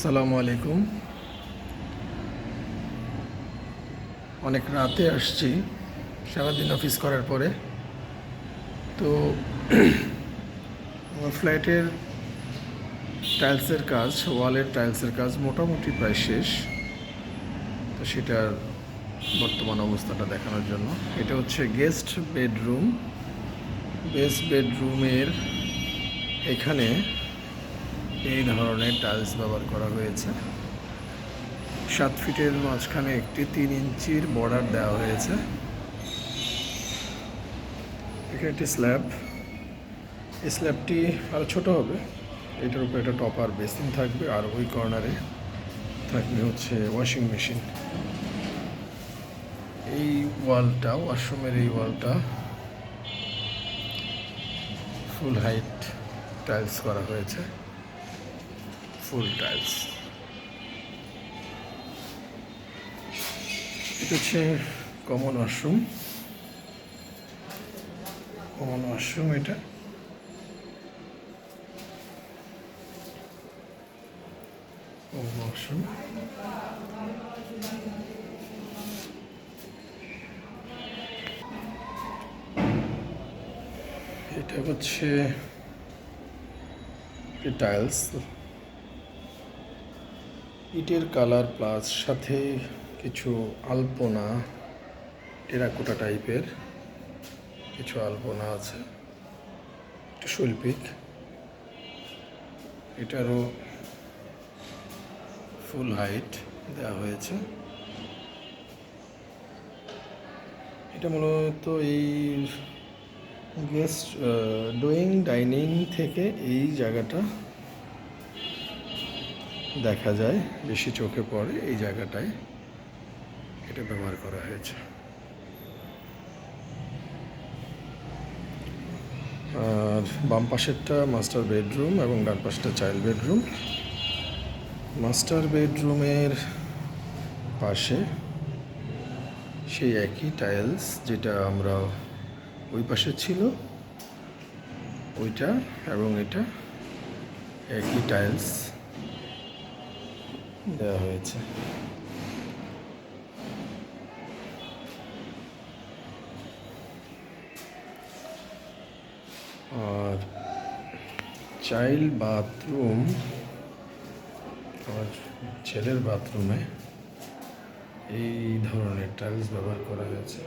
আসসালামু আলাইকুম। অনেক রাতে আসছি, সারাদিন অফিস করার পরে। তো আমার ফ্ল্যাটের টাইলসের কাজ, ওয়ালের টাইলসের কাজ মোটামুটি প্রায় শেষ। তো সেটার বর্তমান অবস্থাটা দেখানোর জন্য। এটা হচ্ছে গেস্ট বেডরুম। গেস্ট বেডরুমের এখানে এই ধরনের টাইলস ব্যবহার করা হয়েছে। সাত ফিটের মাঝখানে একটি তিন ইঞ্চির বর্ডার দেওয়া হয়েছে। এখানে একটি স্ল্যাব এই স্ল্যাবটি আরও ছোট হবে। এটার উপরে একটা টপার বেসিন থাকবে আর ওই কর্নারে থাকবে হচ্ছে ওয়াশিং মেশিন এই ওয়ালটা ওয়াশরুমের এই ওয়ালটা ফুল হাইট টাইলস করা হয়েছে। ফুল টাইলস এটা হচ্ছে কমন ওয়াশরুম কমন ওয়াশরুম এটা। কমন ওয়াশরুম এটা হচ্ছে টাইলস ইটের কালার প্লাস সাথে কিছু আলপনা, টেরাকোটা টাইপের কিছু আলপনা আছে, একটু শৈল্পিক। এটারও ফুল হাইট দেওয়া হয়েছে। এটা মূলত এই গেস্ট ডোয়িং ডাইনিং থেকে এই জায়গাটা দেখা যায়, বেশি চোখে পড়ে এই জায়গাটায়। এটা ব্যবহার করা হয়েছে। আর বাম পাশেরটা মাস্টার বেডরুম এবং ডান পাশটা চাইল্ড বেডরুম। মাস্টার বেডরুমের পাশে সেই একই টাইলস যেটা আমরা ওই পাশে ছিল, ওইটা এবং এটা একই টাইলস। দেওয়া হয়েছে। আর চাইল্ড বাথরুম ছেলের বাথরুমে এই ধরনের টাইলস ব্যবহার করা হয়েছে।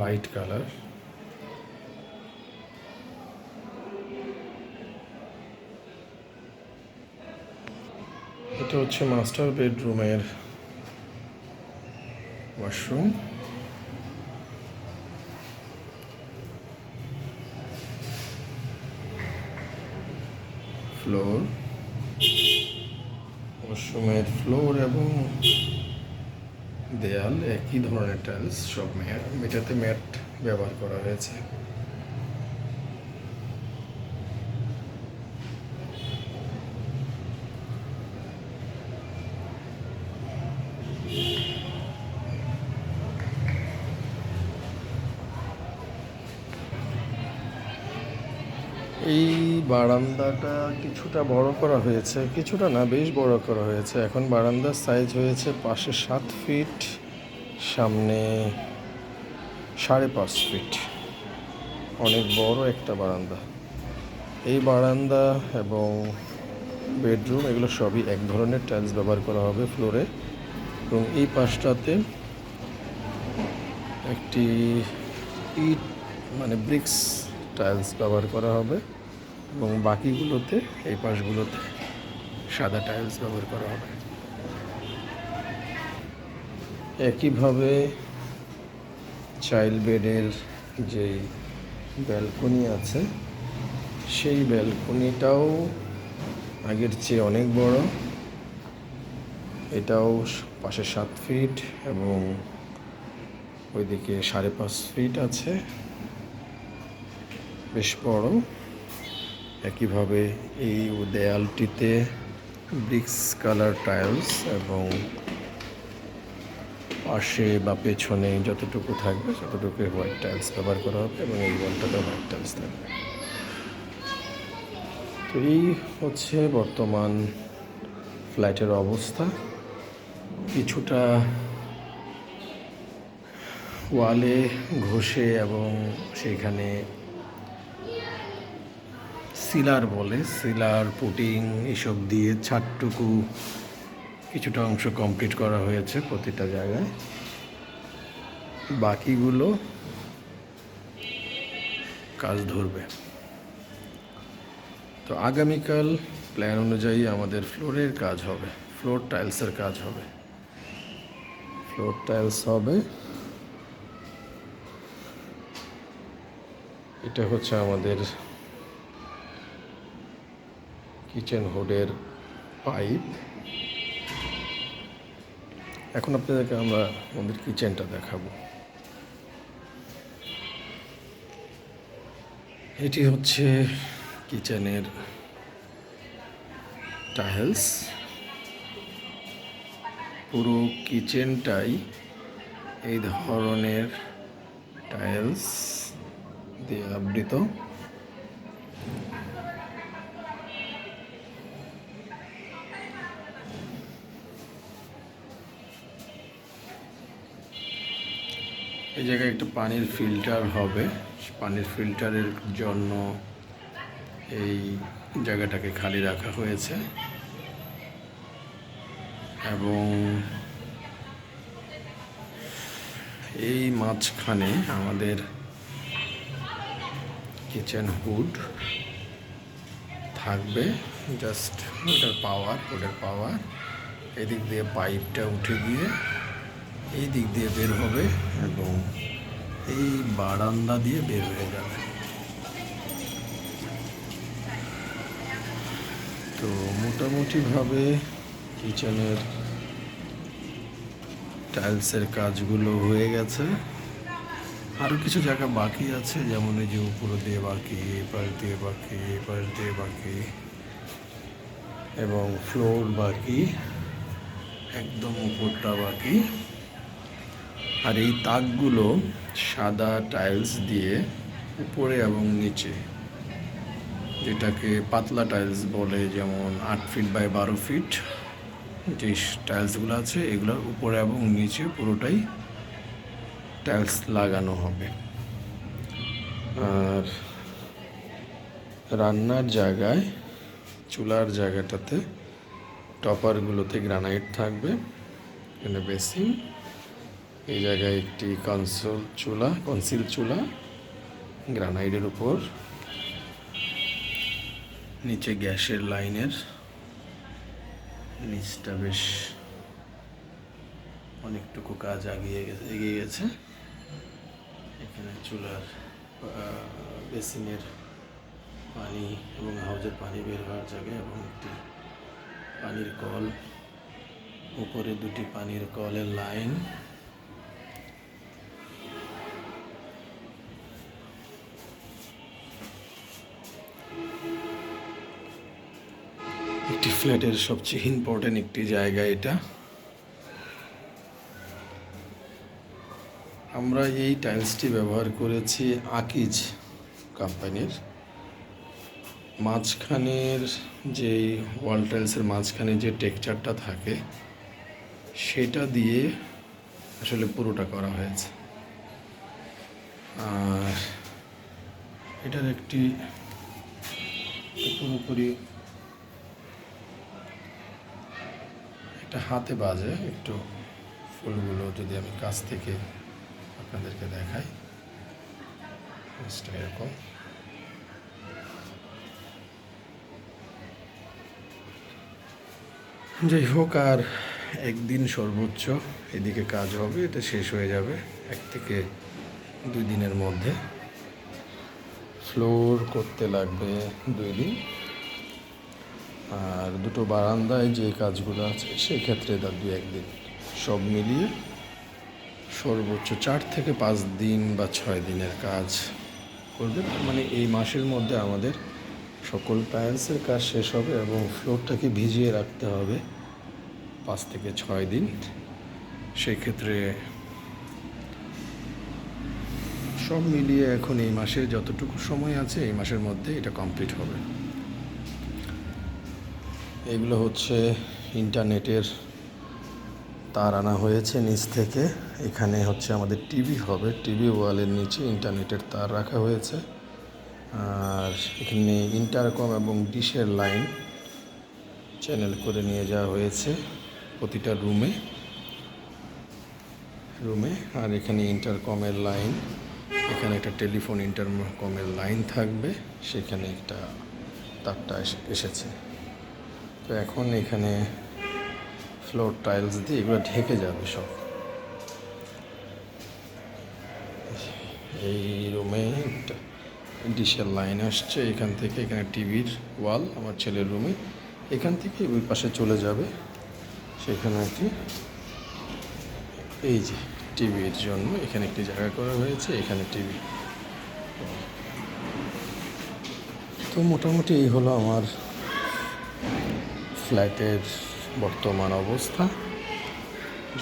লাইট কালার এটা হচ্ছে মাস্টার বেডরুমের ওয়াশরুম ফ্লোর ওয়াশরুমের ফ্লোর এবং দেয়াল একই ধরনের টাইলস সব ম্যাট এটাতে ম্যাট ব্যবহার করা হয়েছে এই বারান্দাটা কিছুটা বড় করা হয়েছে, কিছুটা না, বেশ বড় করা হয়েছে। এখন বারান্দার সাইজ হয়েছে পাশে সাত ফিট সামনে সাড়ে পাঁচ ফিট অনেক বড় একটা বারান্দা। এই বারান্দা এবং বেডরুম এগুলো সবই এক ধরনের টাইলস ব্যবহার করা হবে ফ্লোরে এবং এই পাশটাতে একটি ইট মানে ব্রিক্স টাইলস ব্যবহার করা হবে। এবং বাকিগুলোতে এই পাশগুলোতে সাদা টাইলস ব্যবহার করা হবে। একইভাবে চাইল্ড বেডের যে ব্যালকনি আছে, সেই ব্যালকনিটাও আগের চেয়ে অনেক বড়। এটাও পাশে সাত ফিট এবং ওইদিকে সাড়ে পাঁচ ফিট আছে। বেশ বড়। একইভাবে এই দেয়ালটিতে ব্রিক্স কালার টাইলস এবং পাশে বা পেছনে যতটুকু থাকবে ততটুকু হোয়াইট টাইলস ব্যবহার করা হবে এবং এই ওয়ালটাতে হোয়াইট টাইলস থাকবে। তো এই হচ্ছে বর্তমান ফ্ল্যাটের অবস্থা। কিছুটা ওয়ালে ঘষে এবং সেখানে সিলার বলে, সিলার, পুটিং এসব দিয়ে ছাদটুকু কিছুটা অংশ কমপ্লিট করা হয়েছে প্রতিটা জায়গায়। বাকিগুলো কাজ ধরবে। তো আগামীকাল প্ল্যান অনুযায়ী আমাদের ফ্লোরের কাজ হবে, ফ্লোর টাইলসের কাজ হবে। ফ্লোর টাইলস হবে। এটা হচ্ছে আমাদের কিচেন হুডের পাইপ। এখন আপনাদেরকে আমরা আমাদের কিচেনটা দেখাবো। এটি হচ্ছে কিচেনের টাইলস। পুরো কিচেনটাই এই ধরনের টাইলস দিয়ে আবৃত। এই জায়গায় একটা পানির ফিল্টার হবে। পানির ফিল্টারের জন্য এই জায়গাটাকে খালি রাখা হয়েছে। এবং এই মাঝখানে আমাদের কিচেন হুড থাকবে। জাস্ট ওটার পাওয়ার ওটার পাওয়ার এদিক দিয়ে পাইপটা উঠে গিয়ে এই দিক দিয়ে বের হবে এবং এই বারান্দা দিয়ে বের হয়ে যাবে। তো মোটামুটিভাবে কিচেনের টাইলসের কাজগুলো হয়ে গেছে। আরও কিছু জায়গা বাকি আছে, যেমন এই যে উপর দিয়ে বাকি এপাশ দিয়ে বাকি এপাশ দিয়ে বাকি, এবং ফ্লোর বাকি, একদম উপরটা বাকি। আর এই তাকগুলো সাদা টাইলস দিয়ে উপরে এবং নিচে, যেটাকে পাতলা টাইলস বলে, যেমন আট ফিট বাই বারো ফিট যে টাইলসগুলো আছে, এগুলোর উপরে এবং নিচে পুরোটাই টাইলস লাগানো হবে। আর রান্নার জায়গায়, চুলার জায়গাটাতে টপারগুলোতে গ্রানাইট থাকবে, এখানে বেসিন এই জায়গায় একটি কনসোল চুলা, কনসিল চুলা, গ্রানাইটের উপর। নিচে গ্যাসের লাইনের নিচটা বেশ অনেকটুকু কাজ আগিয়ে এগিয়ে গেছে। এখানে চুলার বেসিনের পানি এবং হাউজের পানি বের হওয়ার জায়গায় এবং একটি পানির কল, উপরে দুটি পানির কলের লাইন। একটি ফ্ল্যাটের সবচেয়ে ইম্পর্টেন্ট একটি জায়গা এটা। আমরা এই টাইলসটি ব্যবহার করেছি আকিজ কোম্পানির। মাঝখানের যে ওয়াল টাইলসের মাঝখানে যে টেক্সচারটা থাকে, সেটা দিয়ে আসলে পুরোটা করা হয়েছে। আর এটার একটি পুরোপুরি একটা হাতে বাজে, একটু ফুলগুলো যদি আমি কাছ থেকে আপনাদেরকে দেখাই এরকম। যাই হোক, আর একদিন সর্বোচ্চ এদিকে কাজ হবে, এটা শেষ হয়ে যাবে এক থেকে দুই দিনের মধ্যে। ফ্লোর করতে লাগবে দুই দিন। আর দুটো বারান্দায় যে কাজগুলো আছে, সেক্ষেত্রে তার দু একদিন সব মিলিয়ে সর্বোচ্চ চার থেকে পাঁচ দিন বা ছয় দিনের কাজ করবে। মানে এই মাসের মধ্যে আমাদের সকল টাইলসের কাজ শেষ হবে এবং ফ্লোরটাকে ভিজিয়ে রাখতে হবে পাঁচ থেকে ছয় দিন। সেই ক্ষেত্রে সব মিলিয়ে এখন এই মাসে যতটুকু সময় আছে, এই মাসের মধ্যে এটা কমপ্লিট হবে। এগুলো হচ্ছে ইন্টারনেটের তার আনা হয়েছে নিচ থেকে। এখানে হচ্ছে আমাদের টিভি হবে। টিভি ওয়ালের নিচে ইন্টারনেটের তার রাখা হয়েছে। আর এখানে ইন্টারকম এবং ডিশের লাইন চ্যানেল করে নিয়ে যাওয়া হয়েছে প্রতিটা রুমে। রুমে আর এখানে ইন্টারকমের লাইন। এখানে একটা টেলিফোন ইন্টারকমের লাইন থাকবে। সেখানে একটা তারটা এসে- এসেছে। তো এখন এখানে ফ্লোর টাইলস দিয়ে এগুলো ঢেকে যাবে সব। এই রুমে একটা ডিশের লাইন আসছে, এখান থেকে এখানে টিভির ওয়াল আমার ছেলের রুমে এখান থেকে ওই পাশে চলে যাবে। সেখানে একটি, এই যে টিভির জন্য এখানে একটি জায়গা করা হয়েছে, এখানে টিভি তো মোটামুটি এই হলো আমার ফ্ল্যাটের বর্তমান অবস্থা।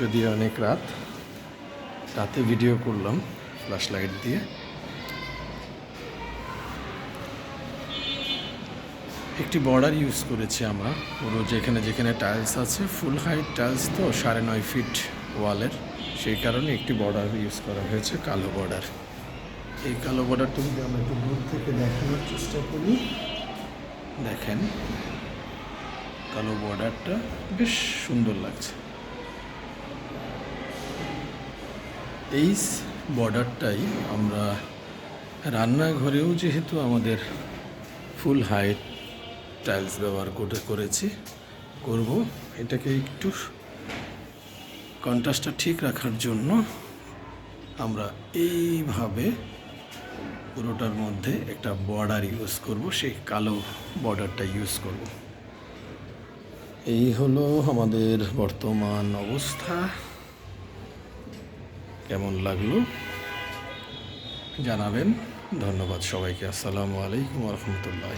যদি অনেক রাত, রাতে ভিডিও করলাম ফ্ল্যাশ লাইট দিয়ে। একটি বর্ডার ইউজ করেছি আমরা, পুরো যেখানে যেখানে টাইলস আছে ফুল হাইট টাইলস তো সাড়ে নয় ফিট ওয়ালের সেই কারণে একটি বর্ডার ইউজ করা হয়েছে কালো বর্ডার এই কালো বর্ডারটা যদি আমরা একটু দূর থেকে দেখানোর চেষ্টা করি, দেখেন। কালো বর্ডারটা বেশ সুন্দর লাগছে। এই বর্ডারটাই আমরা রান্নাঘরেও যেহেতু আমাদের ফুল হাইট টাইলস ব্যবহার করে করেছি, করব। এটাকে একটু কন্ট্রাস্টটা ঠিক রাখার জন্য আমরা এইভাবে পুরোটার মধ্যে একটা বর্ডার ইউজ করব, সেই কালো বর্ডারটা ইউজ করব। এই হলো আমাদের বর্তমান অবস্থা। কেমন লাগল? জানাবেন। ধন্যবাদ সবাইকে। আসসালামু আলাইকুম রহমতুল্লাহ